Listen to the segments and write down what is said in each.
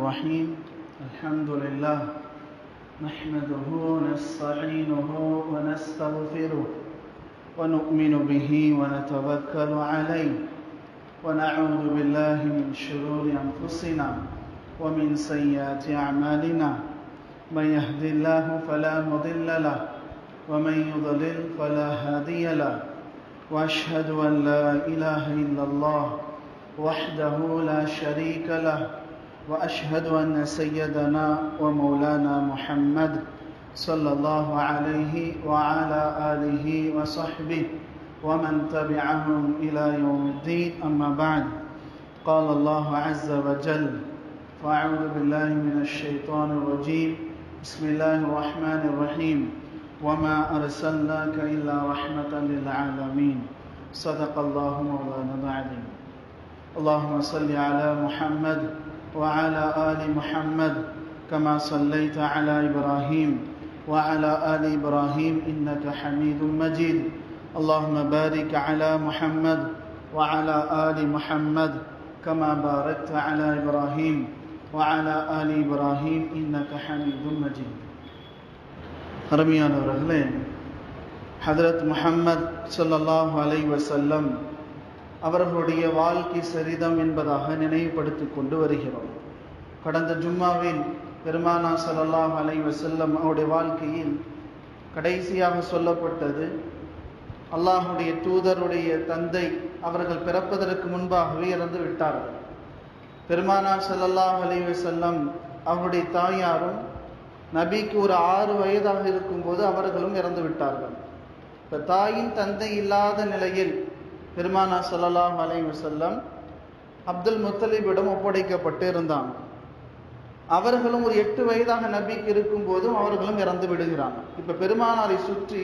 الرحيم. الحمد لله نحمده ونستعينه ونستغفره ونؤمن به ونتوكل عليه ونعوذ بالله من شرور أنفسنا ومن سيئات أعمالنا. من يهد الله فلا مضل له ومن يضلل فلا هادي له. وأشهد أن لا إله إلا الله وحده لا شريك له وأشهد أن سيدنا ومولانا محمد صلى الله عليه وعلى آله وصحبه ومن تبعهم إلى يوم الدين. أما بعد قال الله عز وجل فأعوذ بالله من الشيطان الرجيم. بسم الله الرحمن الرحيم. وما أرسلناك إلا رحمة للعالمين. صدق الله مولانا العظيم. اللهم صل على محمد وعلى آل محمد كما صليت على إبراهيم وعلى آل إبراهيم إنك حميد مجيد اللهم بارك على محمد وعلى آل محمد كما باركت على إبراهيم وعلى آل إبراهيم إنك حميد مجيد அருமையானவர்களே ஹதரத் முஹம்மத் ஸல்லல்லாஹு அலைஹி வஸல்லம் அவர்களுடைய வாழ்க்கை சரிதம் என்பதாக நினைவுபடுத்திக் கொண்டு வருகிறோம். கடந்த ஜும்மாவில் பெருமானா சல்லாஹ் அலை வசல்லம் அவருடைய வாழ்க்கையில் கடைசியாக சொல்லப்பட்டது அல்லாஹுடைய தூதருடைய தந்தை அவர்கள் பிறப்பதற்கு முன்பாகவே இறந்து விட்டார்கள். பெருமானா சல்லல்லாஹ் அலை வசல்லம் அவருடைய தாயாரும் நபிக்கு ஒரு ஆறு வயதாக இருக்கும்போது அவர்களும் இறந்து விட்டார்கள். இப்போ தாயின் தந்தை இல்லாத நிலையில் பெருமானா சல்லாஹ் அலை வசல்லம் அப்துல் முத்தலீபிடம் ஒப்படைக்கப்பட்டு இருந்தாங்க அவர்களும் ஒரு எட்டு வயதாக நபிக்கு இருக்கும்போதும் அவர்களும் இறந்து விடுகிறாங்க இப்போ பெருமானாரை சுற்றி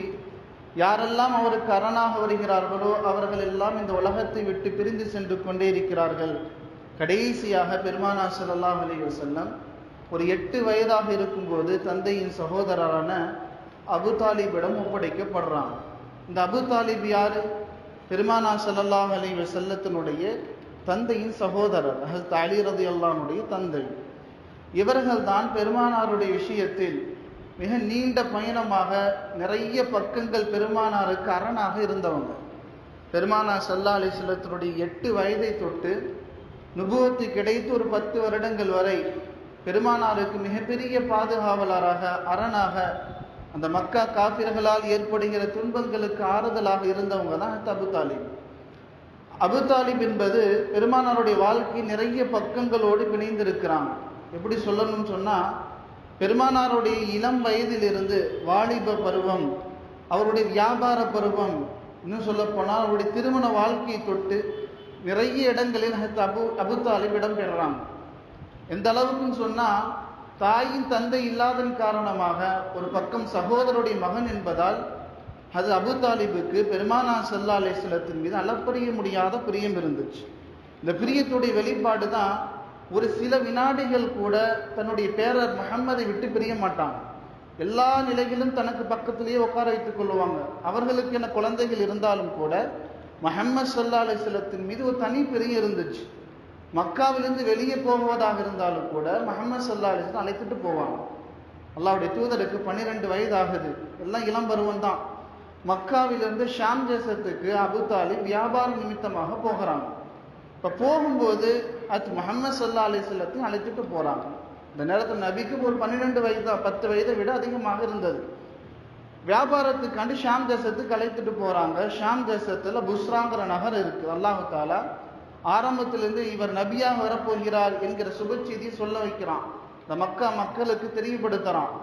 யாரெல்லாம் அவருக்கு அரணாக வருகிறார்களோ அவர்கள் எல்லாம் இந்த உலகத்தை விட்டு பிரிந்து சென்று கொண்டே இருக்கிறார்கள். கடைசியாக பெருமானா சல்லாஹ் அலி வசல்லம் ஒரு எட்டு வயதாக இருக்கும்போது தந்தையின் சகோதரரான அபு தாலிபிடம் ஒப்படைக்கப்படுறாங்க இந்த அபு தாலிப் யாரு? பெருமானா சல்லாஹ் அலி வசல்லத்தினுடைய தந்தையின் சகோதரர் ஹசத் அலி ரதி அல்லானுடைய தந்தை. இவர்கள் தான் பெருமானாருடைய விஷயத்தில் மிக நீண்ட பயணமாக நிறைய பக்கங்கள் பெருமானாருக்கு அரணாக இருந்தவங்க. பெருமானா சல்லா அலிஸ்லத்தினுடைய எட்டு வயதை தொட்டு நுபுவத்து கிடைத்து ஒரு பத்து வருடங்கள் வரை பெருமானாருக்கு மிகப்பெரிய பாதுகாவலராக அரணாக அந்த மக்கா காபிர்களால் ஏற்படுகிற துன்பங்களுக்கு ஆறுதலாக இருந்தவங்க தான் அபு தாலிப். அபு தாலிப் என்பது பெருமானாருடைய வாழ்க்கை நிறைய பக்கங்களோடு பிணைந்திருக்கிறாங்க எப்படி சொல்லணும்னு சொன்னால் பெருமானாருடைய இளம் வயதிலிருந்து வாலிப பருவம் அவருடைய வியாபார பருவம் இன்னும் சொல்லப்போனால் அவருடைய திருமண வாழ்க்கையை தொட்டு நிறைய இடங்களில் அபு அபு தாலிப் இடம் எந்த அளவுக்குன்னு சொன்னால் தாயின் தந்தை இல்லாதன் காரணமாக ஒரு பக்கம் சகோதரருடைய மகன் என்பதால் அது அபு தாலிபுக்கு பெருமானா சல்லா அலிஸ்லத்தின் மீது அளப்பறிய முடியாத பிரியம் இருந்துச்சு. இந்த பிரியத்துடைய வெளிப்பாடு தான் ஒரு சில வினாடிகள் கூட தன்னுடைய பேரர் முகம்மதை விட்டு பிரிய மாட்டான். எல்லா நிலையிலும் தனக்கு பக்கத்திலேயே உட்கார வைத்துக் கொள்வாங்க அவர்களுக்கு என குழந்தைகள் இருந்தாலும் கூட முகம்மது சல்லா அலிஸ்லத்தின் மீது ஒரு தனி பிரியம் இருந்துச்சு. மக்காவிலிருந்து வெளியே போவதாக இருந்தாலும் கூட முகமது சல்லா அலிஸ்லாம் அழைத்துட்டு போவாங்க. அல்லாவுடைய தூதருக்கு பன்னிரெண்டு வயது ஆகுது எல்லாம் இளம் பருவம் தான். மக்காவிலிருந்து ஷாம் தேசத்துக்கு அபு தாலிப் வியாபார நிமித்தமாக போகிறாங்க. இப்போ போகும்போது அத் முகமது சல்லா அலிஸ்லத்தையும் அழைத்துட்டு போகிறாங்க இந்த நேரத்தில் நபிக்கு ஒரு பன்னிரெண்டு வயது பத்து வயதை விட அதிகமாக இருந்தது. வியாபாரத்துக்காண்டி ஷாம் தேசத்துக்கு அழைத்துட்டு போகிறாங்க ஷாம் தேசத்தில் புஸ்ராங்கிற நகர் இருக்குது அல்லாஹு தாலா ஆரம்பத்திலிருந்து இவர் நபியாக வரப்போகிறார் என்கிற சுபசெய்தியை சொல்ல வைக்கிறான். இந்த மக்கா மக்களுக்கு தெரியப்படுத்துகிறான்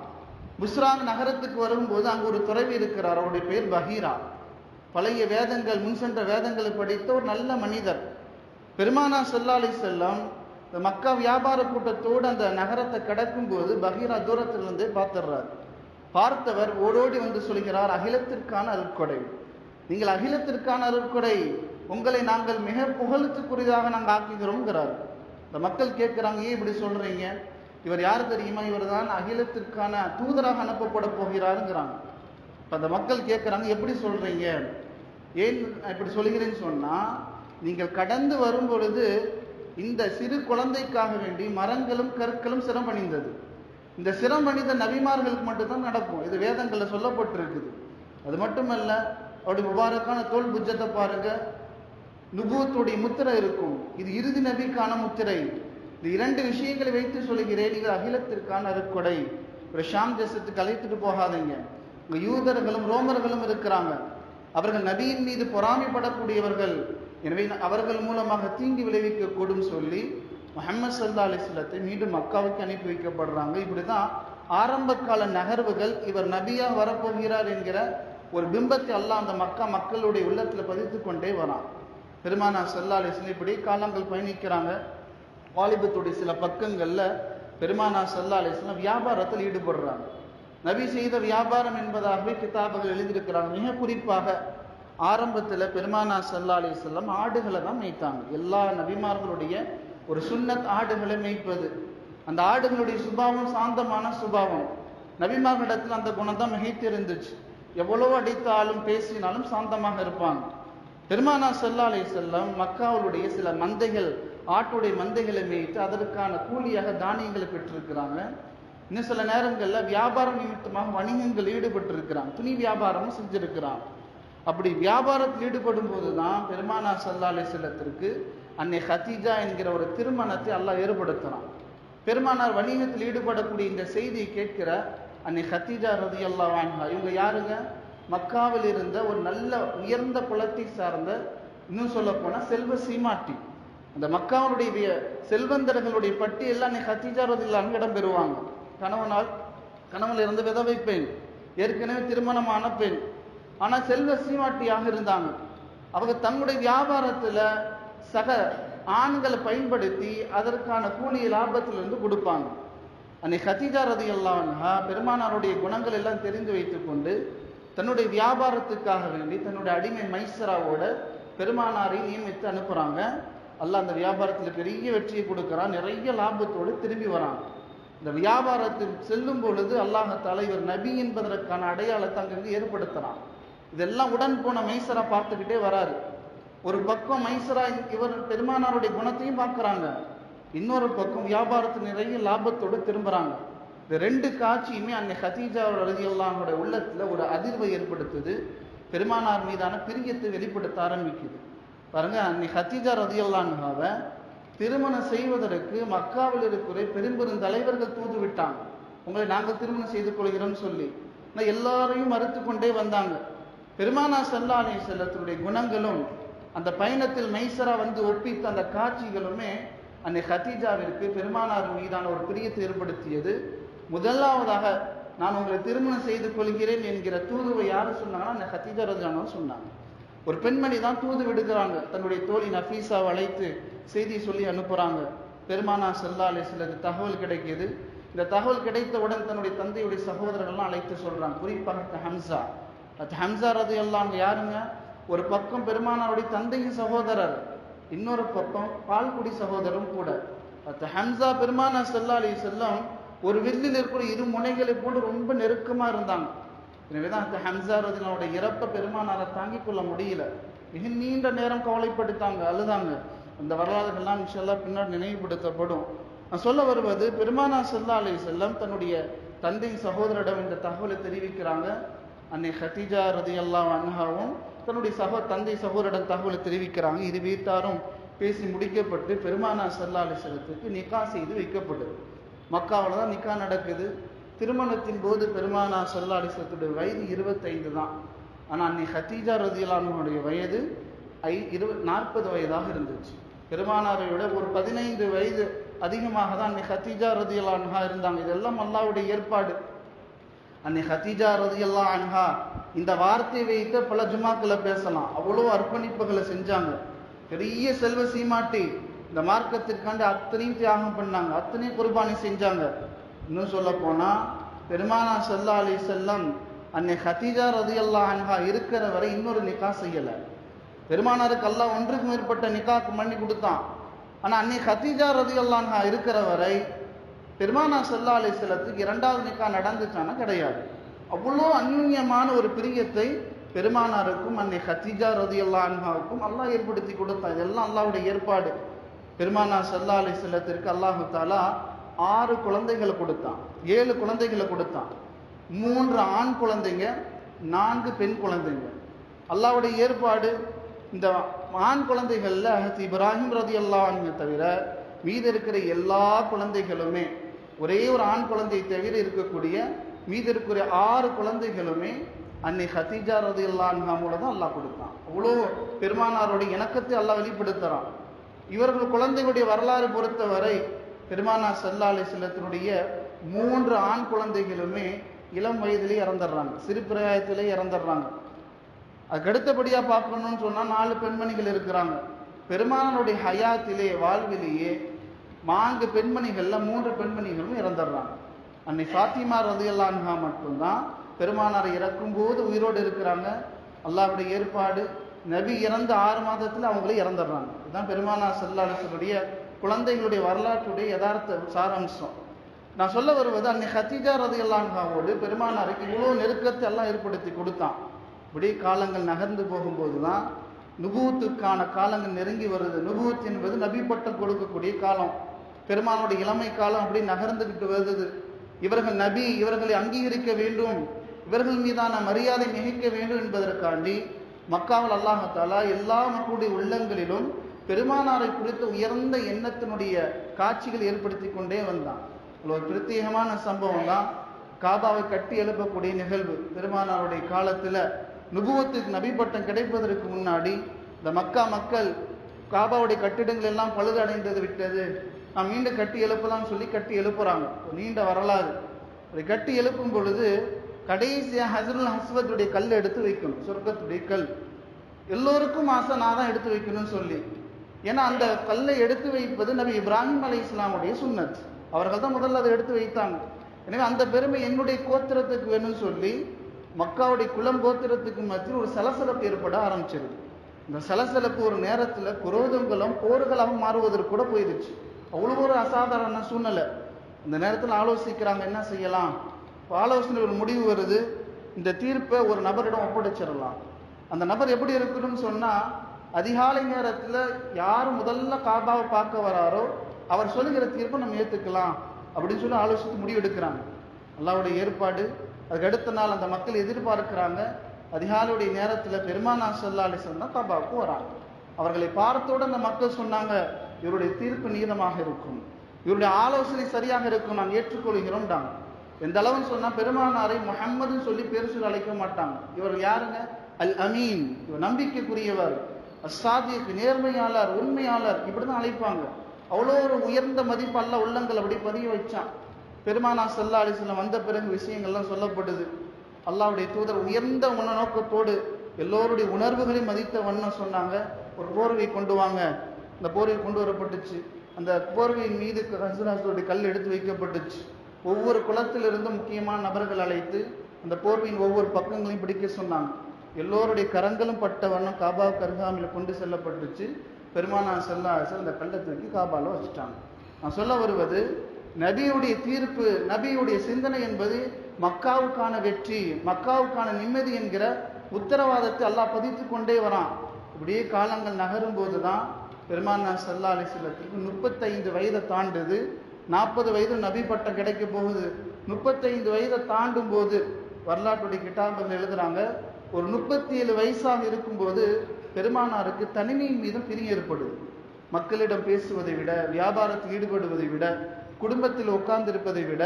புஸ்ராங் நகரத்துக்கு வரும்போது அங்கே ஒரு துறவி இருக்கிறார். அவருடைய பேர் பஹீரா பழைய வேதங்கள் முன் சென்ற வேதங்களை படித்த ஒரு நல்ல மனிதர். பெருமானா செல்லாலை செல்லம் இந்த மக்கா வியாபார கூட்டத்தோடு அந்த நகரத்தை கடக்கும் போது பஹீரா தூரத்திலிருந்தே பார்த்துடுறார். பார்த்தவர் ஓடோடி வந்து சொல்கிறார் அகிலத்திற்கான அருட்கொடை. நீங்கள் அகிலத்திற்கான அருட்கொடை. உங்களை நாங்கள் மிக புகழுத்துக்குரியதாக நாங்கள் ஆக்குகிறோங்கிறார் இந்த மக்கள் கேட்குறாங்க ஏன் இப்படி சொல்கிறீங்க இவர் யார் தெரியுமா? இவர் தான் அகிலத்திற்கான தூதராக அனுப்பப்பட போகிறாருங்கிறாங்க. இப்போ அந்த மக்கள் கேட்குறாங்க எப்படி சொல்கிறீங்க ஏன் இப்படி சொல்கிறேன்னு சொன்னால் நீங்கள் கடந்து வரும் பொழுது இந்த சிறு குழந்தைக்காக வேண்டி மரங்களும் கற்களும் சிரமணிந்தது இந்த சிரமணிந்த நபிமார்களுக்கு மட்டும்தான் நடக்கும். இது வேதங்களில் சொல்லப்பட்டிருக்குது. அது மட்டுமல்ல அவருடைய முபாரக்கான தோல் புஜத்தை பாருங்கள் நுபுவத்துடைய முத்திரை இருக்கும். இது இறுதி நபிக்கான முத்திரை. இந்த இரண்டு விஷயங்களை வைத்து சொல்கிறேன் இது அகிலத்திற்கான அருக்கொடை ஒரு ஷாம் தேசத்துக்கு அழைத்துட்டு போகாதீங்க. இங்கே யூதர்களும் ரோமர்களும் இருக்கிறாங்க. அவர்கள் நபியின் மீது பொறாமைப்படக்கூடியவர்கள். எனவே அவர்கள் மூலமாக தீங்கு விளைவிக்க கூடும் சொல்லி முகமது சல்லா அலிஸ்லத்தை மீண்டும் மக்காவுக்கு அனுப்பி வைக்கப்படுறாங்க. இப்படிதான் ஆரம்ப கால நகர்வுகள் இவர் நபியா வரப்போகிறார் என்கிற ஒரு பிம்பத்தை அல்லாஹ் அந்த மக்கா மக்களுடைய உள்ளத்தில் பதித்து கொண்டே வரான். பெருமானா சல்லா இப்படி காலங்கள் பயணிக்கிறாங்க. வாலிபத்துடைய சில பக்கங்களில் பெருமானா சல்லா வியாபாரத்தில் ஈடுபடுறாங்க. நபி செய்த வியாபாரம் என்பதாகவே கிதாபுகள் எழுதியிருக்கிறாங்க. மிக குறிப்பாக ஆரம்பத்தில் பெருமானா சல்லா செல்லம் ஆடுகளை தான் மேய்த்தாங்க. எல்லா நபிமார்களுடைய ஒரு சுன்னத் ஆடுகளை மேய்ப்பது. அந்த ஆடுகளுடைய சுபாவம் சாந்தமான சுபாவம். நபிமார்களிடத்தில் அந்த குணம் தான் மிகைத்து இருந்துச்சு எவ்வளவு அடித்தாலும் பேசினாலும் சாந்தமாக இருப்பாங்க. பெருமானா சல்லா செல்லம் மக்காவுடைய சில மந்தைகள் ஆட்டுடைய மந்தைகளை மேய்த்து அதற்கான கூலியாக தானியங்களை பெற்றிருக்கிறாங்க. இன்னும் சில நேரங்களில் வியாபாரம் நிமித்தமாக வணிகங்கள் ஈடுபட்டிருக்கிறாங்க. துணி வியாபாரமும் செஞ்சிருக்கிறாங்க. அப்படி வியாபாரத்தில் ஈடுபடும் போது தான் பெருமானா சல்லா செல்லத்திற்கு அன்னை ஹத்தீஜா என்கிற ஒரு திருமணத்தை எல்லாம் ஏற்படுத்துகிறான் பெருமானார் வணிகத்தில் ஈடுபடக்கூடிய இந்த செய்தியை கேட்கிற அன்னை ஹத்தீஜா ரதி அல்லா வான்ஹா இவங்க யாருங்க? மக்காவில் இருந்த ஒரு நல்ல உயர்ந்த குலத்தை சார்ந்த இன்னும் சொல்ல போனால் செல்வ சீமாட்டி. அந்த மக்காவுடைய செல்வந்தர்களுடைய பட்டியலில் அன்னை ஹத்தீஜா ரதி இடம் பெறுவாங்க. கணவனால் கணவன் இருந்து விதவை பெண் ஏற்கனவே திருமணமான பெண். ஆனால் செல்வ சீமாட்டியாக இருந்தாங்க. அவங்க தன்னுடைய வியாபாரத்தில் சக ஆண்களை பயன்படுத்தி அதற்கான கூலி லாபத்திலிருந்து கொடுப்பாங்க. அன்னை ஹத்தீஜா ரதி பெருமானாருடைய குணங்கள் எல்லாம் தெரிந்து வைத்துக்கொண்டு தன்னுடைய வியாபாரத்துக்காக வேண்டி தன்னுடைய அடிமை மைசராவோட பெருமானாரை நியமித்து அனுப்புகிறாங்க அல்லாஹ் அந்த வியாபாரத்தில் பெரிய வெற்றியை கொடுக்குறான். நிறைய லாபத்தோடு திரும்பி வரான். இந்த வியாபாரத்தில் செல்லும் பொழுது அல்லாஹ் தலைவர் நபி என்பதற்கான அடையாளத்தை அங்கிருந்து ஏற்படுத்துகிறான் இதெல்லாம் உடன் போன மைசரா பார்த்துக்கிட்டே வராரு. ஒரு பக்கம் மைசரா இவர் பெருமானாருடைய குணத்தையும் பார்க்குறாங்க. இன்னொரு பக்கம் வியாபாரத்தில் நிறைய லாபத்தோடு திரும்புறாங்க. இந்த ரெண்டு காட்சியுமே அங்கே ஹதீஜா ரதியுல்லாஹோட உள்ளத்தில் ஒரு அதிர்வை ஏற்படுத்துது. பெருமானார் மீதான பிரியத்தை வெளிப்படுத்த ஆரம்பிக்குது. பாருங்க அன்னை ஹத்தீஜா ரதியுல்லான்ஹாவை திருமணம் செய்வதற்கு மக்காவில் இருக்கிற பெரும்பெரும் தலைவர்கள் தூது விட்டாங்க. உங்களை நாங்கள் திருமணம் செய்து கொள்கிறோம்னு சொல்லி. ஆனால் எல்லாரையும் மறுத்து கொண்டே வந்தாங்க. பெருமானா சல்லா அலி செல்லத்தினுடைய குணங்களும் அந்த பயணத்தில் மைசரா வந்து ஒப்பித்த அந்த காட்சிகளுமே அன்னை ஹத்தீஜாவிற்கு பெருமானார் மீதான ஒரு பிரியத்தை ஏற்படுத்தியது. முதலாவதாக நான் உங்களை திருமணம் செய்து கொள்கிறேன் என்கிற தூதுவை யார் சொன்னாங்கன்னா அந்த ஹத்தீஜா ரஜானோ சொன்னாங்க. ஒரு பெண்மணி தான் தூது விடுக்கிறாங்க தன்னுடைய தோழி நஃபீஸாவை அழைத்து செய்தி சொல்லி அனுப்புகிறாங்க பெருமானா செல்லாலே சிலது தகவல் கிடைக்கிது. இந்த தகவல் கிடைத்தவுடன் தன்னுடைய தந்தையுடைய சகோதரர்கள்லாம் அழைத்து சொல்கிறாங்க குறிப்பாக ஹம்சா. அது ஹம்சா ரது எல்லாம் யாருங்க? ஒரு பக்கம் பெருமானாருடைய தந்தையின் சகோதரர் இன்னொரு பக்கம் பால்குடி சகோதரரும் கூட. அது ஹம்சா பெருமானா செல்லாலே செல்லம் ஒரு வில்லில் இருக்கிற இரு முனைகளை போன்று ரொம்ப நெருக்கமாக இருந்தாங்க. எனவேதான் அந்த ஹம்சா ரதினோட இறப்ப பெருமானாரை தாங்கிக் கொள்ள முடியல. மிக நீண்ட நேரம் கவலைப்படுத்தாங்க அழுதாங்க. அந்த வரலாறுகள்லாம் இன்ஷல்லா பின்னாடி நினைவுபடுத்தப்படும். நான் சொல்ல வருவது பெருமானா செல்லா அலை செல்லம் தன்னுடைய தந்தை சகோதரிடம் இந்த தகவலை தெரிவிக்கிறாங்க. அன்னை ஹத்திஜா ரதி அல்லா அன்ஹாவும் தன்னுடைய சகோ தந்தை சகோதரிடம் தகவலை தெரிவிக்கிறாங்க. இரு வீட்டாரும் பேசி முடிக்கப்பட்டு பெருமானா சல்லா அலி செல்லத்துக்கு நிக்கா செய்து வைக்கப்படுது மக்காவில் தான் நிக்கா நடக்குது. திருமணத்தின் போது பெருமானா சல்லாடிசத்துடைய வயது இருபத்தைந்து தான். ஆனால் அன்னை ஹத்தீஜா ரதியலானுடைய வயது ஐ இரு நாற்பது வயதாக இருந்துச்சு. பெருமானாரை விட ஒரு பதினைந்து வயது அதிகமாக தான் அன்னை ஹத்தீஜா ரதியலான்ஹா இருந்தாங்க. இதெல்லாம் அல்லாவுடைய ஏற்பாடு. அன்னை ஹத்தீஜா ரதியல்லா அன்ஹா இந்த வார்த்தையை வைத்து பல ஜுமாக்களை பேசலாம். அவ்வளோ அர்ப்பணிப்புகளை செஞ்சாங்க. பெரிய செல்வ சீமாட்டி இந்த மார்க்கத்திற்காண்டு அத்தனையும் தியாகம் பண்ணாங்க. அத்தனையும் குர்பானி செஞ்சாங்க. இன்னும் சொல்ல போனால் பெருமானா சல்லா அலி செல்லம் அன்னை ஹதீஜா ரதி அல்லா அன்ஹா இருக்கிற வரை இன்னொரு நிக்கா செய்யலை. பெருமானாருக்கு அல்லாஹ் ஒன்றுக்கு மேற்பட்ட நிக்காக்கு பண்ணி கொடுத்தான். ஆனால் அன்னை ஹத்தீஜா ரதி அல்லான்ஹா இருக்கிற வரை பெருமானா சல்லா அலி செல்லத்துக்கு இரண்டாவது நிக்கா நடந்துச்சானா கிடையாது. அவ்வளோ அந்யுன்யமான ஒரு பிரியத்தை பெருமானாருக்கும் அன்னை ஹத்தீஜா ரதி அல்லா அன்ஹாவுக்கும் அல்லாஹ் ஏற்படுத்தி கொடுத்தான். இதெல்லாம் அல்லாவுடைய ஏற்பாடு. பெருமானா சல்லா அலி செல்லத்திற்கு அல்லாஹு தாலா ஆறு குழந்தைகளை கொடுத்தான். ஏழு குழந்தைகளை கொடுத்தான். மூன்று ஆண் குழந்தைங்க நான்கு பெண் குழந்தைங்க. அல்லாவுடைய ஏற்பாடு இந்த ஆண் குழந்தைகளில் ஹத் இப்ராஹிம் ரதி அல்லாஹிங்க தவிர மீதி இருக்கிற எல்லா குழந்தைகளுமே ஒரே ஒரு ஆண் குழந்தை தவிர இருக்கக்கூடிய மீதி இருக்கிற ஆறு குழந்தைகளுமே அன்னை ஹத்தீஜா ரதி அல்லாஹ் மூலம் தான் அல்லாஹ் கொடுத்தான். அவ்வளோ பெருமானாருடைய இணக்கத்தை அல்லாஹ் வெளிப்படுத்துறான். இவர்கள் குழந்தைகளுடைய வரலாறு பொறுத்தவரை பெருமானா சல்லா அலி செல்லத்தினுடைய மூன்று ஆண் குழந்தைகளுமே இளம் வயதிலே இறந்துடுறாங்க. சிறு பிராயத்திலே இறந்துடுறாங்க. அதுக்கு அடுத்தபடியாக பார்க்கணும்னு சொன்னால் நாலு பெண்மணிகள் இருக்கிறாங்க. பெருமானனுடைய ஹயாத்திலே வாழ்விலேயே நான்கு பெண்மணிகளில் மூன்று பெண்மணிகளும் இறந்துடுறாங்க. அன்னை ஃபாத்திமா ரதியல்லான்ஹா மட்டும்தான் பெருமானாரை இறக்கும் போது உயிரோடு இருக்கிறாங்க. அல்லாவுடைய ஏற்பாடு நபி இறந்த ஆறு மாதத்தில் அவங்களே இறந்துடுறாங்க. இதுதான் பெருமானார் செல்லாலசனுடைய குழந்தைகளுடைய வரலாற்றுடைய யதார்த்த சாராம்சம். நான் சொல்ல வருவது அன்னை ஹத்தீஜா ரதியல்லான்ஹாவோடு பெருமானாருக்கு இவ்வளோ நெருக்கத்தை எல்லாம் ஏற்படுத்தி கொடுத்தான். இப்படி காலங்கள் நகர்ந்து போகும்போது தான் நுபூத்துக்கான காலங்கள் நெருங்கி வருது. நுபூத் என்பது நபி கொடுக்கக்கூடிய காலம். பெருமானுடைய இளமை காலம் அப்படி நகர்ந்துக்கிட்டு வருது. இவர்கள் நபி இவர்களை அங்கீகரிக்க வேண்டும். இவர்கள் மீதான மரியாதை மிகைக்க வேண்டும் என்பதற்காண்டி மக்காவில் அல்லாஹத்தாலா எல்லா மக்களுடைய உள்ளங்களிலும் பெருமானாரை குறித்த உயர்ந்த எண்ணத்தினுடைய காட்சிகள் ஏற்படுத்தி கொண்டே வந்தான். ஒரு பிரத்யேகமான சம்பவம் தான் காபாவை கட்டி எழுப்பக்கூடிய நிகழ்வு பெருமானாருடைய காலத்தில் நுபுவத்துக்கு நபி பட்டம் கிடைப்பதற்கு முன்னாடி இந்த மக்கா மக்கள் காபாவுடைய கட்டிடங்கள் எல்லாம் பழுதடைந்தது விட்டது. நாம் மீண்டும் கட்டி எழுப்பலாம்னு சொல்லி கட்டி எழுப்புறாங்க. நீண்ட வரலாறு. அதை கட்டி எழுப்பும் பொழுது கடைசியாக ஹசருல் ஹஸ்வத்துடைய கல் எடுத்து வைக்கணும். சொர்க்கத்துடைய கல். எல்லோருக்கும் ஆசை நான் தான் எடுத்து வைக்கணும்னு சொல்லி. ஏன்னா அந்த கல்லை எடுத்து வைப்பது நபி இப்ராஹிம் அலி இஸ்லாமுடைய சுன்னத். அவர்கள் தான் முதல்ல அதை எடுத்து வைத்தாங்க. எனவே அந்த பெருமை என்னுடைய கோத்திரத்துக்கு வேணும்னு சொல்லி மக்காவுடைய குலம் கோத்திரத்துக்கு மத்தியில் ஒரு சலசலப்பு ஏற்பட ஆரம்பிச்சிருது. இந்த சலசலப்பு ஒரு நேரத்தில் குரோதங்களும் போர்களாக மாறுவதற்கு கூட போயிடுச்சு அவ்வளோ ஒரு அசாதாரண சூழ்நிலை. இந்த நேரத்தில் ஆலோசிக்கிறாங்க என்ன செய்யலாம்? இப்போ ஆலோசனை ஒரு முடிவு வருது. இந்த தீர்ப்பை ஒரு நபரிடம் ஒப்படைச்சிடலாம். அந்த நபர் எப்படி இருக்கணும்னு சொன்னால் அதிகாலை நேரத்தில் யார் முதல்ல காபாவை பார்க்க வராரோ அவர் சொல்லுகிற தீர்ப்பை நம்ம ஏற்றுக்கலாம் அப்படின்னு சொல்லி ஆலோசித்து முடிவு எடுக்கிறாங்க அல்லாவுடைய ஏற்பாடு அதுக்கு அடுத்த நாள் அந்த மக்கள் எதிர்பார்க்கிறாங்க அதிகாலையுடைய நேரத்தில் பெருமானா சல்லா அலிசன் தான் காபாவுக்கு வராங்க. அவர்களை பார்த்தோடு அந்த மக்கள் சொன்னாங்க இவருடைய தீர்ப்பு நீதமாக இருக்கும். இவருடைய ஆலோசனை சரியாக இருக்கும். நாங்கள் ஏற்றுக்கொள்கிறோம்டாங்க. எந்த அளவுன்னு சொன்னால் பெருமானாரை முகம்மதுன்னு சொல்லி பேர் சொல்லி அழைக்க மாட்டாங்க. இவர் யாருங்க? அல் அமீன் இவர் நம்பிக்கைக்குரியவர். அசாதிக்கு நேர்மையாளர் உண்மையாளர் இப்படிதான் அழைப்பாங்க. அவ்வளோ ஒரு உயர்ந்த மதிப்பு அல்ல உள்ளங்கள் அப்படி பதிய வச்சான். பெருமானா சல்லா அலிஸ்லாம் வந்த பிறகு விஷயங்கள்லாம் சொல்லப்படுது. அல்லாவுடைய தூதர் உயர்ந்த உண நோக்கத்தோடு எல்லோருடைய உணர்வுகளையும் மதித்த வண்ணம் சொன்னாங்க. ஒரு போர்வை கொண்டு வாங்க. இந்த போர்வை கொண்டு வரப்பட்டுச்சு. அந்த போர்வையின் மீது ஹசராசுடைய கல் எடுத்து வைக்கப்பட்டுச்சு. ஒவ்வொரு குளத்திலிருந்து முக்கியமான நபர்கள் அழைத்து அந்த போர்வையின் ஒவ்வொரு பக்கங்களையும் பிடிக்க சொன்னாங்க. எல்லோருடைய கரங்களும் பட்ட வண்ணம் காபா கருகாமில் கொண்டு செல்லப்பட்டுச்சு. பெருமானா செல்லா அந்த கல்லை தூக்கி காபாவில் வச்சுட்டாங்க. நான் சொல்ல வருவது நபியுடைய தீர்ப்பு நபியுடைய சிந்தனை என்பது மக்காவுக்கான வெற்றி மக்காவுக்கான நிம்மதி என்கிற உத்தரவாதத்தை அல்லாஹ் பதித்து கொண்டே வரான். இப்படியே காலங்கள் நகரும் போது தான் பெருமானா சல்லா அலிஸ்லத்துக்கு முப்பத்தைந்து வயதை தாண்டுது. நாற்பது வயது நபி பட்டம் கிடைக்க போகுது. முப்பத்தைந்து வயதை தாண்டும் போது வரலாற்றுடைய கிட்டாபங்கள் எழுதுறாங்க ஒரு முப்பத்தி ஏழு வயசாக இருக்கும்போது பெருமானாருக்கு தனிமையின் மீதும் பிரிய ஏற்படுது. மக்களிடம் பேசுவதை விட வியாபாரத்தில் ஈடுபடுவதை விட குடும்பத்தில் உட்கார்ந்திருப்பதை விட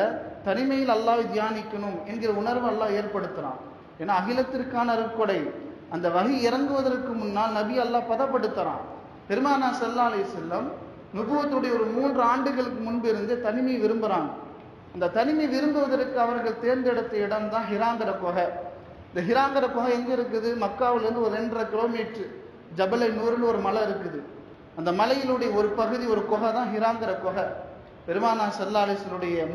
தனிமையில் அல்லாஹ் தியானிக்கணும் என்கிற உணர்வு அல்லாஹ் ஏற்படுத்துகிறான் ஏன்னா அகிலத்திற்கான அருட்கொடை அந்த வகை இறங்குவதற்கு முன்னால் நபி அல்லாஹ் பதப்படுத்துகிறான் பெருமானா செல்லா அலி செல்லம் நுபுவத்துடைய ஒரு மூன்று ஆண்டுகளுக்கு முன்பு இருந்து தனிமை விரும்புகிறாங்க அந்த தனிமை விரும்புவதற்கு அவர்கள் தேர்ந்தெடுத்த இடம் தான் ஹிராங்கர குகை. இந்த ஹிராங்கர குகை எங்கே இருக்குது? மக்காவிலேருந்து ஒரு ரெண்டரை கிலோமீட்ரு ஜபலை நூறுன்னு ஒரு மலை இருக்குது. அந்த மலையினுடைய ஒரு பகுதி ஒரு குகை தான் ஹிராங்கர குகை. பெருமானா சல்லா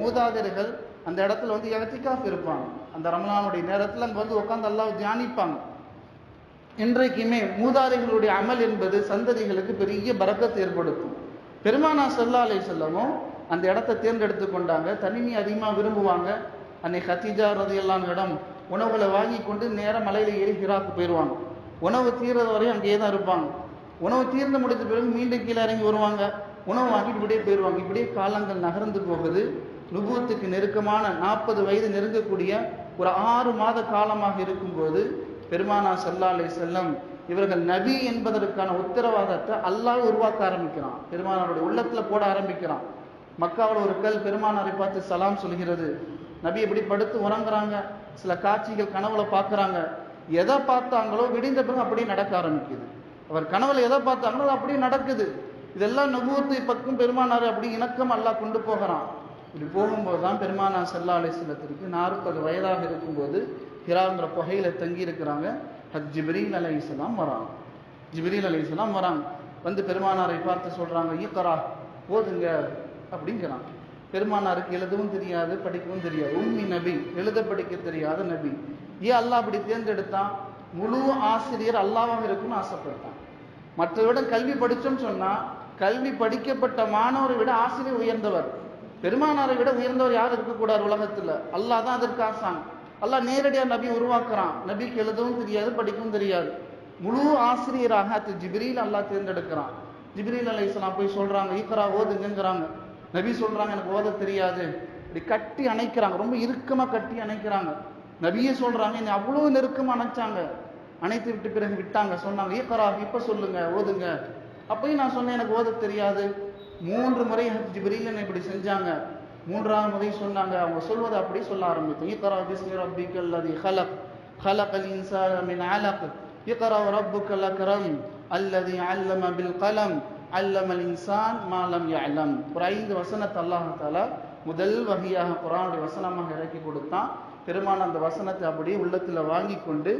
மூதாதர்கள் அந்த இடத்துல வந்து எகத்திக்காஃப் இருப்பாங்க. அந்த ரமலானுடைய நேரத்தில் அங்கே வந்து உட்காந்து எல்லாம் தியானிப்பாங்க. இன்றைக்குமே மூதாதைகளுடைய அமல் என்பது சந்ததிகளுக்கு பெரிய பறக்கத்தை ஏற்படுத்தும். பெருமானா செல்லாலை செல்லவும் அந்த இடத்த தேர்ந்தெடுத்து கொண்டாங்க. தனிமை அதிகமாக விரும்புவாங்க. அன்னை ஹத்தீஜா ரதியல்லான் இடம் உணவுகளை வாங்கி கொண்டு நேரம் மலையில் ஏறி ஹிராக்கு போயிடுவாங்க உணவு தீர்றது வரையும் அங்கேயே தான் இருப்பாங்க. உணவு தீர்ந்து முடித்த பிறகு மீண்டும் கீழே இறங்கி வருவாங்க. உணவு வாங்கிட்டு இப்படியே போயிடுவாங்க இப்படியே காலங்கள் நகர்ந்து போகுது. நுபுவத்துக்கு நெருக்கமான நாற்பது வயது நெருங்கக்கூடிய ஒரு ஆறு மாத காலமாக இருக்கும்போது பெருமானா சல்லா அலி செல்லம் இவர்கள் நபி என்பதற்கான உத்தரவாதத்தை அல்லாஹ் உருவாக்க ஆரம்பிக்கிறான். பெருமானாருடைய உள்ளத்தில் போட ஆரம்பிக்கிறான். மக்காவில் ஒரு கல் பெருமானாரை பார்த்து சலாம் சொல்கிறது. நபி எப்படி படுத்து உறங்குறாங்க. சில காட்சிகள் கனவுல பார்க்குறாங்க எதை பார்த்தாங்களோ விடிந்த பிறகு அப்படியே நடக்க ஆரம்பிக்குது. அவர் கனவுல எதை பார்த்தாங்களோ அது அப்படியே நடக்குது. இதெல்லாம் நபுவத்தை பக்கம் பெருமானார் அப்படி இணக்கம் எல்லாம் கொண்டு போகிறான். இப்படி போகும்போது தான் பெருமானா செல்லா அலிஸ்லத்திற்கு நாற்பது வயதாக இருக்கும்போது ஹிராங்கிற புகையில தங்கி இருக்கிறாங்க. ஹத் ஜிப்ரீல் அலை இஸ்லாம் வராங்க. ஜிப்ரீல் அலை இஸ்லாம் வராங்க. வந்து பெருமானாரை பார்த்து சொல்றாங்க ஈக்கரா போதுங்க. அப்படிங்கிறாங்க. பெருமானாருக்கு எழுதவும் தெரியாது படிக்கவும் தெரியாது. உம்மி நபி எழுத படிக்க தெரியாத நபி. ஏன் அல்லாஹ் அப்படி தேர்ந்தெடுத்தான்? முழு ஆசிரியர் அல்லாவாக இருக்கும்னு ஆசைப்பட்டான் மற்றதை விட கல்வி படிச்சோம்னு சொன்னா கல்வி படிக்கப்பட்ட மாணவரை விட ஆசிரியர் உயர்ந்தவர். பெருமானாரை விட உயர்ந்தவர் யார் இருக்கக்கூடாது உலகத்துல? அல்லாஹ் தான் அதற்கு ஆசான். அல்லாஹ் நேரடியாக நபி உருவாக்குறான். நபிக்கு எழுதவும் தெரியாது படிக்கவும் தெரியாது. முழு ஆசிரியராக அது ஜிப்ரீல் அல்லாஹ் தேர்ந்தெடுக்கிறான். ஜிப்ரீல் அலை இஸ்லாம் போய் சொல்றாங்க ஈக்கரா ஓதுங்கிறாங்க நபி சொல்றாங்க எனக்கு ஓத தெரியாது. இப்படி கட்டி அணைக்கிறாங்க ரொம்ப இறுக்கமாக கட்டி அணைக்கிறாங்க. நபியே சொல்றாங்க என்னை அவ்வளவு நெருக்கமாக அணைச்சாங்க. அணைத்து விட்டு பிறகு விட்டாங்க. சொன்னாங்க ஏக்கரா இப்ப சொல்லுங்க ஓதுங்க. அப்பயும் நான் சொன்னேன் எனக்கு ஓத தெரியாது. மூன்று முறை ஜிப்ரீல் என்னை இப்படி செஞ்சாங்க. மூன்றாவது முறை சொன்னாங்க அவங்க சொல்வதை அப்படி சொல்ல ஆரம்பித்தோம். இக்கரா பிஸ்மி ரப்பிக்கல் அல்லதி ஹலக். ஹலகல் இன்சான மின் அலக். இக்கரா ரப்புக்கல் அக்ரம் அல்லது அல்லம பில் கலம் அல்லமல் இன்சான் மாலம் யலம் ஒரு ஐந்து வசனத்தை அல்லாஹால முதல் வகையாக குரானுடைய வசனமாக இறக்கி கொடுத்தான். பெருமான் அந்த வசனத்தை அப்படியே உள்ளத்தில் வாங்கி கொண்டு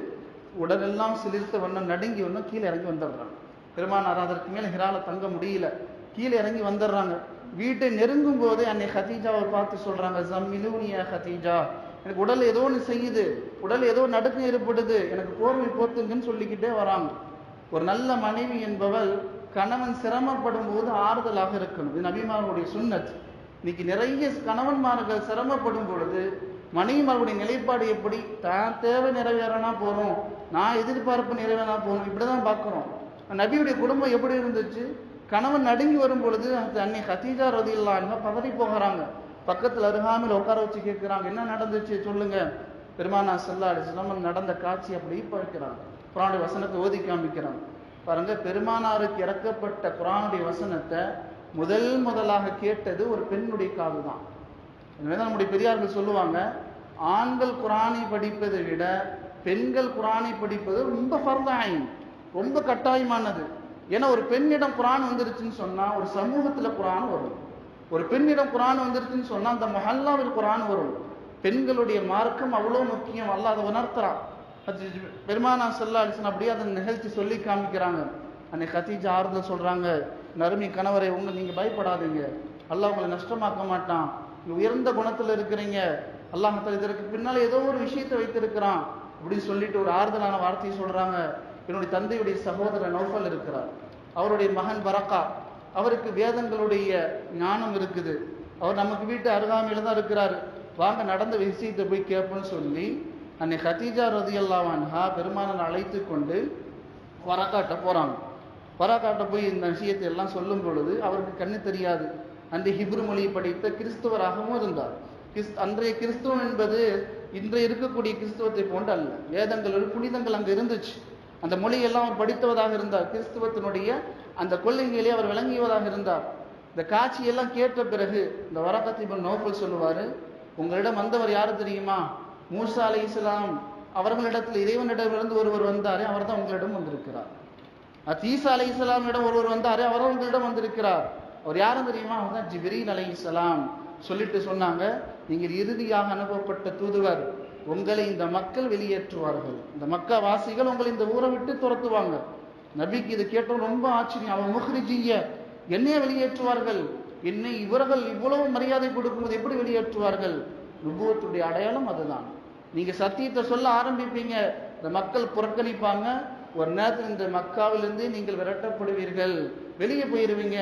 உடலெல்லாம் சிலிர்த்த வண்ணம் நடுங்கி ஒன்றும் கீழே இறங்கி வந்துடுறாங்க. பெருமானார் அதற்கு மேலே ஹிரால தங்க முடியல. கீழே இறங்கி வந்துடுறாங்க. வீட்டை நெருங்கும் போதே அன்னை ஹதீஜாவை பார்த்து சொல்றாங்க ஜம்மிலூனியா ஹதீஜா எனக்கு உடல் ஏதோ ஒன்று செய்யுது. உடல் ஏதோ நடுக்கம் ஏற்படுது. எனக்கு போர்வை போத்துங்கன்னு சொல்லிக்கிட்டே வராங்க. ஒரு நல்ல மனைவி என்பவள் கணவன் சிரமப்படும் போது ஆறுதலாக இருக்கணும். இது நபிமார்களுடைய சுண்ணத். இன்னைக்கு நிறைய கணவன்மார்கள் சிரமப்படும் பொழுது மனைவிமார்களுடைய நிலைப்பாடு எப்படி? தான் தேவை நிறைவேறனா போறோம். நான் எதிர்பார்ப்பு நிறைவேறனா போகணும் இப்படிதான் பார்க்குறோம். நபியுடைய குடும்பம் எப்படி இருந்துச்சு? கணவன் நடுங்கி வரும் பொழுது அந்த அன்னை ஹதீஜா ரதில்லாங்க பதறி போகிறாங்க. பக்கத்தில் அருகாமையில் உட்கார வச்சு கேட்குறாங்க என்ன நடந்துச்சு சொல்லுங்க. பெருமானா சல்லா அலிஸ்லாம் நடந்த காட்சி அப்படி பார்க்கிறாங்க. குரானுடைய வசனத்தை ஓதி காமிக்கிறாங்க. பாருங்க பெருமானாருக்கு இறக்கப்பட்ட குரானுடைய வசனத்தை முதல் முதலாக கேட்டது ஒரு பெண்ணுடைய காது தான் எனவே நம்முடைய பெரியார்கள் சொல்லுவாங்க ஆண்கள் குரானை படிப்பதை விட பெண்கள் குரானை படிப்பது ரொம்ப ஃபர்தாயின் ரொம்ப கட்டாயமானது. ஏன்னா ஒரு பெண்ணிடம் குரான் வந்துருச்சுன்னு சொன்னால் ஒரு சமூகத்தில் குரான் வரும். ஒரு பெண்ணிடம் குரான் வந்துருச்சுன்னு சொன்னால் அந்த மஹல்லாவில் குரான் வரும். பெண்களுடைய மார்க்கம் அவ்வளோ முக்கியம் அல்ல அதை உணர்த்துறான். பெருமானா சல்லா அலிசன் அப்படியே அதை நிகழ்ச்சி சொல்லி காமிக்கிறாங்க. அன்னை கத்தீஜா ஆறுதல் சொல்கிறாங்க நறுமி கணவரை உங்க நீங்கள் பயப்படாதீங்க. அல்லாஹ் உங்களை நஷ்டமாக்க மாட்டான். உயர்ந்த குணத்தில் இருக்கிறீங்க. அல்லாஹத்தில் இதற்கு பின்னால் ஏதோ ஒரு விஷயத்தை வைத்திருக்கிறான். அப்படின்னு சொல்லிட்டு ஒரு ஆறுதலான வார்த்தையை சொல்கிறாங்க என்னுடைய தந்தையுடைய சகோதரர் நௌஃபல் இருக்கிறார். அவருடைய மகன் பரக்கா. அவருக்கு வேதங்களுடைய ஞானம் இருக்குது. அவர் நமக்கு வீட்டு அருகாமையில் தான் இருக்கிறார். வாங்க நடந்த விஷயத்தை போய் கேட்போம்னு சொல்லி அன்னை ஹதீஜா ரதியல்லாவான்ஹா பெருமானன் அழைத்து கொண்டு வரக்காட்ட போகிறாங்க வரக்காட்ட போய் இந்த விஷயத்தை எல்லாம் சொல்லும் பொழுது அவருக்கு கண்ணு தெரியாது. அந்த ஹிப்ரு மொழியை படித்த கிறிஸ்துவராகவும் இருந்தார். கிறிஸ் அன்றைய கிறிஸ்துவம் என்பது இன்றைய இருக்கக்கூடிய கிறிஸ்துவத்தை போன்று அல்ல. வேதங்கள் புனிதங்கள் அங்கே இருந்துச்சு. அந்த மொழியெல்லாம் அவர் படித்தவதாக இருந்தார். கிறிஸ்துவத்தினுடைய அந்த கொள்கைகளே அவர் விளங்கியவதாக இருந்தார். இந்த காட்சியெல்லாம் கேட்ட பிறகு இந்த வரக்கத்திபன் நோக்கல் சொல்லுவார் உங்களிடம் வந்தவர் யார் தெரியுமா? மூசா அலை இஸ்லாம் அவர்களிடத்தில் இறைவனிடமிருந்து ஒருவர் வந்தாரே அவர் தான் உங்களிடம் வந்திருக்கிறார். தீசா அலை இஸ்லாமிடம் ஒருவர் வந்தாரே அவர் உங்களிடம் வந்திருக்கிறார். அவர் யாரும் தெரியுமா? அவர் தான் ஜிப்ரீல் அலை இஸ்லாம் சொல்லிட்டு சொன்னாங்க நீங்கள் இறுதியாக அனுப்பப்பட்ட தூதுவர் உங்களை இந்த மக்கள் வெளியேற்றுவார்கள். இந்த மக்க வாசிகள் உங்களை இந்த ஊரை விட்டு துரத்துவாங்க. நபிக்கு இது கேட்டோம் ரொம்ப ஆச்சரியம். அவன் முஹ்ரிஜிய என்னையே வெளியேற்றுவார்கள்? என்னை இவர்கள் இவ்வளவு மரியாதை கொடுக்கும்போது எப்படி வெளியேற்றுவார்கள்? நுபுவத்துடைய அடையாளம் அதுதான். நீங்கள் சத்தியத்தை சொல்ல ஆரம்பிப்பீங்க. இந்த மக்கள் புறக்கணிப்பாங்க. ஒரு நேரத்தில் இந்த மக்காவிலிருந்து நீங்கள் விரட்டப்படுவீர்கள். வெளியே போயிடுவீங்க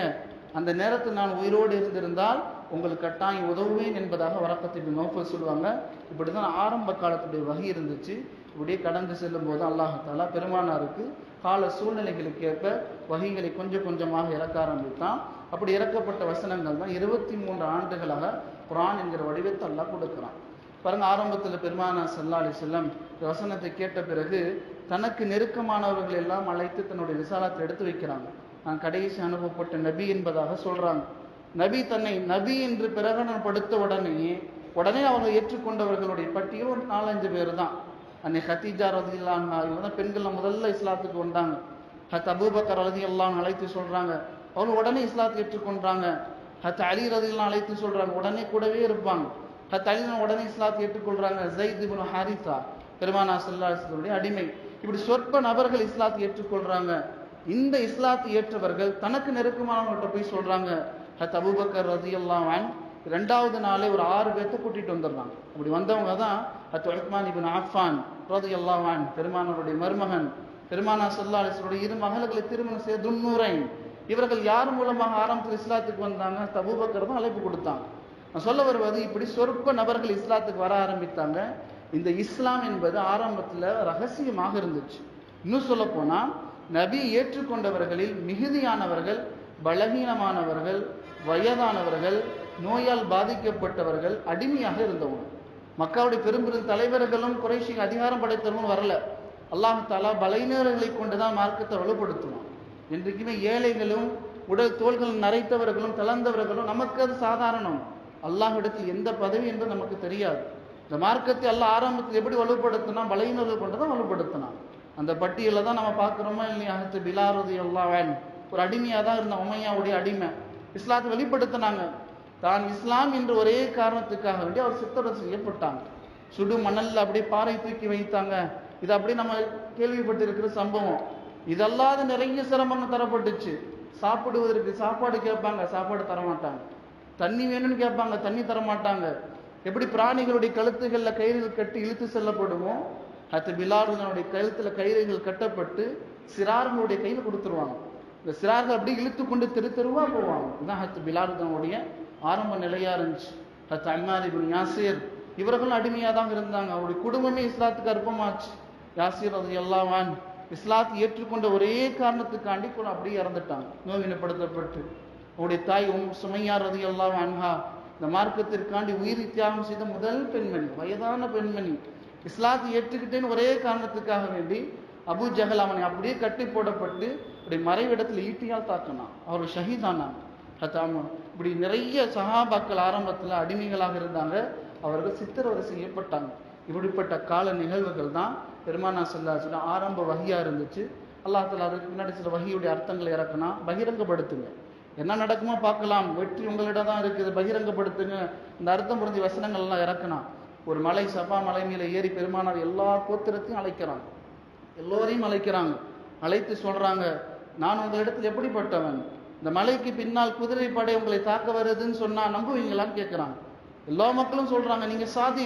அந்த நேரத்தில் நான் உயிரோடு இருந்திருந்தால் உங்களுக்கு கட்டாயம் உதவுவேன் என்பதாக வரக்கத்தை நோக்கல் சொல்லுவாங்க. இப்படி தான் ஆரம்ப காலத்துடைய வகை இருந்துச்சு. இப்படியே கடந்து செல்லும் போது அல்லாஹாலா பெருமானாருக்கு கால சூழ்நிலைகளுக்கு ஏற்ப வகைகளை கொஞ்சம் கொஞ்சமாக இறக்க ஆரம்பித்தான். அப்படி இறக்கப்பட்ட வசனங்கள் தான் இருபத்தி மூன்று ஆண்டுகளாக குரான் என்கிற வடிவத்தை அல்லா கொடுக்குறான். பாருங்க ஆரம்பத்தில் பெருமானா சல்லா அலி செல்லம் வசனத்தை கேட்ட பிறகு தனக்கு நெருக்கமானவர்கள் எல்லாம் அழைத்து தன்னுடைய விசாலத்தை எடுத்து வைக்கிறாங்க. நான் கடைசி அனுபவப்பட்ட நபி என்பதாக சொல்றாங்க. நபி தன்னை நபி என்று பிரகடனப்படுத்த உடனே உடனே அவங்க ஏற்றுக்கொண்டவர்களுடைய பட்டியல் ஒரு நாலஞ்சு பேர் தான். அன்னை ஹத்தீஜா ரதி இல்லாங்க இவங்க தான் பெண்கள் முதல்ல இஸ்லாத்துக்கு வந்தாங்க. ஹத் அபூபக்கர் ரதி எல்லாம் அழைத்து சொல்றாங்க. அவங்க உடனே இஸ்லாத்தை ஏற்றுக்கொண்டாங்க. ஹத் அலி ரதி அழைத்து சொல்றாங்க உடனே கூடவே இருப்பாங்க. ஹத் அலி உடனே இஸ்லாத்தை ஏற்றுக்கொள்றாங்க ஜெயித் இபுன் ஹாரிசா பெருமானா சல்லாஹுடைய அடிமை. இப்படி சொற்ப நபர்கள் இஸ்லாத்தை ஏற்றுக்கொள்றாங்க. இந்த இஸ்லாத்தை ஏற்றவர்கள் தனக்கு நெருக்கமானவங்கள்ட்ட போய் சொல்றாங்க ஹத் அபூபக்கர் ரதி எல்லாம் ரெண்டாவது நாளே ஒரு ஆறு பேர்த்த கூட்டிட்டு வந்துடுறாங்க அப்படி வந்தவங்க தான் ஹத் உஸ்மான் இபின் ஆஃபான் ரதி அல்லாவான் பெருமானவருடைய மருமகன். பெருமானா சல்லா அலிஸ்வருடைய இரு மகள்களை திருமணம் செய்ய துன்னூரை இவர்கள் யார் மூலமாக ஆரம்பத்தில் இஸ்லாத்துக்கு வந்தாங்க? தபூபக்கர் தான் அழைப்பு கொடுத்தாங்க நான் சொல்ல வருவது இப்படி சொற்ப நபர்கள் இஸ்லாத்துக்கு வர ஆரம்பித்தாங்க. இந்த இஸ்லாம் என்பது ஆரம்பத்தில் ரகசியமாக இருந்துச்சு. இன்னும் சொல்ல போனால் நபி ஏற்றுக்கொண்டவர்களில் மிகுதியானவர்கள் பலகீனமானவர்கள் வயதானவர்கள் நோயால் பாதிக்கப்பட்டவர்கள் அடிமையாக இருந்தவங்க. மக்காவுடைய பெரும்பெரும் தலைவர்களும் குறைஷி அதிகாரம் படைத்தவங்களும் வரல. அல்லாஹ் தாலா பலையினர்களை கொண்டுதான் மார்க்கத்தை வலுப்படுத்துவான். என்றைக்குமே ஏழைகளும் உடல் தோள்களும் நரைத்தவர்களும் தளர்ந்தவர்களும் நமக்கு அது சாதாரணம். அல்லாஹிடத்தில் எந்த பதவி என்று நமக்கு தெரியாது. இந்த மார்க்கத்தை அல்லாஹ் ஆரம்பத்தில் எப்படி வலுப்படுத்தினா பலையினர்கள் கொண்டு தான் வலுப்படுத்தினான். அந்த பட்டியலில் தான் நம்ம பார்க்குறோமா இல்லையா? அடுத்து பிலாரதி அல்லாவன் ஒரு அடிமையாக தான் இருந்த உமையாவுடைய அடிமை. இஸ்லாத்தை வெளிப்படுத்தினாங்க. தான் இஸ்லாம் என்று ஒரே காரணத்துக்காக வேண்டி அவர் சித்தரை செய்யப்பட்டாங்க சுடு மணலில் அப்படியே பாறை தூக்கி வைத்தாங்க. இது அப்படி நம்ம கேள்விப்பட்டிருக்கிற சம்பவம். இதெல்லாம் நிறைய சிரமம் தரப்பட்டுச்சு. சாப்பிடுவதற்கு சாப்பாடு கேட்பாங்க சாப்பாடு தரமாட்டாங்க. தண்ணி வேணும்னு கேட்பாங்க தண்ணி தரமாட்டாங்க. எப்படி பிராணிகளுடைய கழுத்துகளில் கயிறுகள் கட்டி இழுத்து செல்லப்படுமோ அது பிலாருடைய கழுத்தில் கயிறுகள் கட்டப்பட்டு சிறார்களுடைய கையில் கொடுத்துருவாங்க. இந்த சிறார்கள் அப்படியே இழுத்து கொண்டு தெரு தெருவாக போவாங்க. இதுதான் ஹத்து பிலாருதனுடைய ஆரம்ப நிலையாக இருந்துச்சு. ஹத்து அம்மார் இபின் இவர்களும் அடிமையாக தான் இருந்தாங்க. அவருடைய குடும்பமே இஸ்லாத்துக்கு அற்பமாச்சு. யாசிர் அது எல்லாவான் இஸ்லாத்தை ஏற்றுக்கொண்ட ஒரே காரணத்துக்காண்டி கூட அப்படியே இறந்துட்டாங்க. நோவினப்படுத்தப்பட்டு. அவருடைய தாய் உம் சுமையார் ரதி எல்லாம் அன்ஹா இந்த மார்க்கத்திற்காண்டி உயிர் தியாகம் செய்த முதல் பெண்மணி வயதான பெண்மணி. இஸ்லாத்தை ஏற்றுக்கிட்டேன்னு ஒரே காரணத்துக்காக வேண்டி அபு ஜஹல் அவனை அப்படியே கட்டி போடப்பட்டு இப்படி மறைவிடத்தில் ஈட்டியால் தாக்கினான். அவர் ஷஹீதானான் ஹத்தாம இப்படி நிறைய சஹாபாக்கள் ஆரம்பத்தில் அடிமைகளாக இருந்தாங்க. அவர்கள் சித்திரவதை செய்யப்பட்டாங்க. இப்படிப்பட்ட கால நிகழ்வுகள் தான் பெருமானா சொல்லா சொல்ல ஆரம்ப வகையாக இருந்துச்சு. அல்லா தலா அதுக்கு முன்னாடி சில வகையுடைய அர்த்தங்களை இறக்குனா பகிரங்கப்படுத்துங்க. என்ன நடக்குமோ பார்க்கலாம். வெற்றி உங்களிடம் தான் இருக்குது. பகிரங்கப்படுத்துங்க. இந்த அர்த்தம் புரிஞ்ச வசனங்கள்லாம் இறக்குனா. ஒரு மலை சபா மலை மேலே ஏறி பெருமானார் எல்லா கோத்திரத்தையும் அழைக்கிறாங்க. எல்லோரையும் அழைக்கிறாங்க. அழைத்து சொல்கிறாங்க நான் உங்களிடத்தில் எப்படிப்பட்டவன்? இந்த மலைக்கு பின்னால் குதிரை படை உங்களை தாக்க வருதுன்னு சொன்னால் நம்புவீங்களான்னு கேட்குறாங்க எல்லா மக்களும் சொல்கிறாங்க நீங்கள் சாதி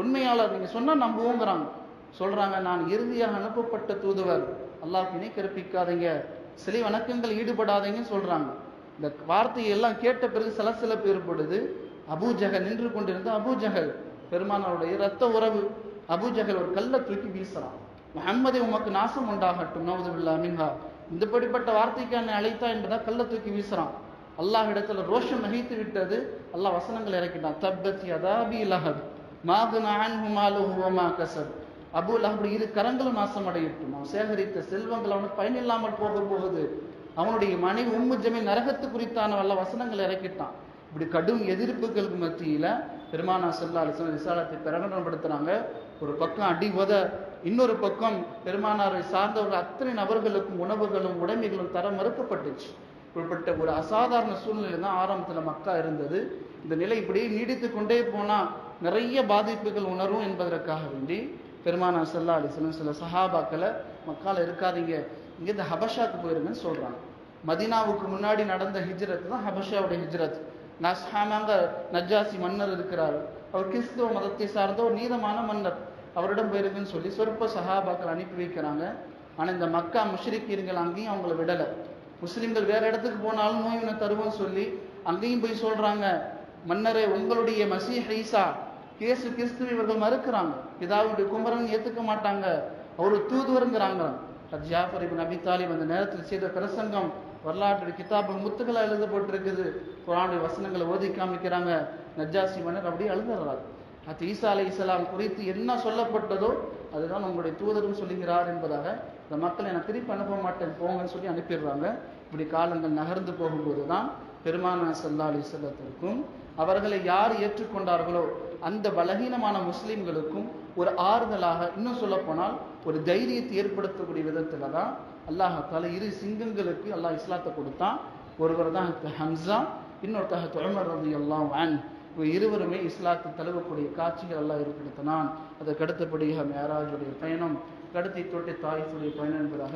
உண்மையாளர். நீங்கள் சொன்னால் நம்புவோங்கிறாங்க. சொல்றாங்க நான் இறுதியாக அனுப்பப்பட்ட தூதுவர். அல்லாஹ் இணை கற்பிக்காதீங்க சிலை வணக்கங்கள் ஈடுபடாதீங்கன்னு சொல்றாங்க. இந்த வார்த்தையை எல்லாம் கேட்ட பிறகு சலசலப்பு ஏற்படுது அபூஜகல் நின்று கொண்டிருந்த அபூஜகல் பெருமானாருடைய இரத்த உறவு. அபூஜகல் ஒரு கல்லை தூக்கி வீசுறான். முகம்மதே உமக்கு நாசம் உண்டாகட்டும் நவதுல்லா மின்ஹா. இந்தப்படிப்பட்ட வார்த்தைக்கு என்னை அழைத்தா என்பதா கல்லை தூக்கி வீசுறான். அல்லாஹ் இடத்துல ரோஷம் நகைத்து விட்டது. அல்லாஹ் வசனங்கள் இறக்கிட்டான். தப்பத்தி அதாபி லஹப். மாகுன ஹுமாலு மாலுஹு கசப். அபுல் அபூ இரு கரங்களும் நாசம் அடையட்டும். அவன் சேகரித்த செல்வங்கள் அவனுக்கு பயனில்லாமல் போக போகுது. அவனுடைய மனைவி உம்மு ஜமீ நரகத்து குறித்தான வல்ல வசனங்கள் இறக்கிட்டான். இப்படி கடும் எதிர்ப்புகளுக்கு மத்தியில பெருமானா செல்லா விசாரத்தை விசாலத்தை பிரகடனப்படுத்துறாங்க. ஒரு பக்கம் அடி உத இன்னொரு பக்கம் பெருமானாரை சார்ந்தவர்கள் அத்தனை நபர்களுக்கும் உணவுகளும் உடைமைகளும் தர மறுக்கப்பட்டுச்சு. இப்படிப்பட்ட ஒரு அசாதாரண சூழ்நிலை தான் ஆரம்பத்தில் மக்கா இருந்தது. இந்த நிலை இப்படியே நீடித்து கொண்டே போனால் நிறைய பாதிப்புகள் உணரும் என்பதற்காக வேண்டி பெருமானா செல்லா அலிஸ்லாம் சில சஹாபாக்களை மக்கால் இருக்காதீங்க இங்கேருந்து இந்த ஹபஷாக்கு போயிருங்கன்னு சொல்கிறாங்க மதீனாவுக்கு முன்னாடி நடந்த ஹிஜ்ரத் தான் ஹபஷாவுடைய ஹிஜ்ரத். நஸ்ஹாமாங்க நஜாசி மன்னர் இருக்கிறார். அவர் கிறிஸ்துவ மதத்தை சார்ந்த ஒரு நீதமான மன்னர். அவரிடம் போயிருக்குன்னு சொல்லி சொற்ப சஹாபாக்கள் அனுப்பி வைக்கிறாங்க. ஆனால் இந்த மக்கா முஷ்ரிக்கீர்கள் அங்கேயும் அவங்கள விடலை. முஸ்லீம்கள் வேறு இடத்துக்கு போனாலும் நோய் தருவோம்னு சொல்லி அங்கேயும் போய் சொல்கிறாங்க மன்னரே உங்களுடைய மசீஹ் ஈசா இயேசு கிறிஸ்து இவர்கள் மறுக்கிறாங்க. பிதாவுடைய குமரன் ஏற்றுக்க மாட்டாங்க. அவர் தூதுவருங்கிறாங்க. ஜாஃபர் இபின் அபி தாலிப் அந்த நேரத்தில் செய்த பிரசங்கம் வரலாற்று கிதாபுகள் முத்துக்களாக எழுதப்பட்டிருக்குது. குரானுடைய வசனங்களை ஓதி காமிக்கிறாங்க. நஜாசி மன்னர் அப்படியே எழுதுறாரு. அது ஈசா அலை இஸ்லாம் குறித்து என்ன சொல்லப்பட்டதோ அதுதான் உங்களுடைய தூதரும் சொல்லுகிறார் என்பதாக இந்த மக்களை நான் திருப்பி அனுப்ப மாட்டேன். போங்கன்னு சொல்லி அனுப்பிடுறாங்க. இப்படி காலங்கள் நகர்ந்து போகும்போது தான் பெருமான சல்லா அலி செல்லத்திற்கும் அவர்களை யார் ஏற்றுக்கொண்டார்களோ அந்த பலகீனமான முஸ்லீம்களுக்கும் ஒரு ஆறுதலாக இன்னும் சொல்ல போனால் ஒரு தைரியத்தை ஏற்படுத்தக்கூடிய விதத்தில் தான் அல்லாஹால இரு சிங்கங்களுக்கு அல்லாஹ் இஸ்லாத்தை கொடுத்தான். ஒருவர் தான் ஹம்சா இன்னொருத்தக தொழமர் ரதி எல்லாம் வேன் இருவருமே இஸ்லாத்தை தழுவக்கூடிய காட்சிகள் எல்லாம் ஏற்படுத்தினான். அதற்கு அடுத்தபடியாக மேராஜுடைய பயணம் கடத்தி தொட்டி தாயிஃபுடைய பயணம் என்பதாக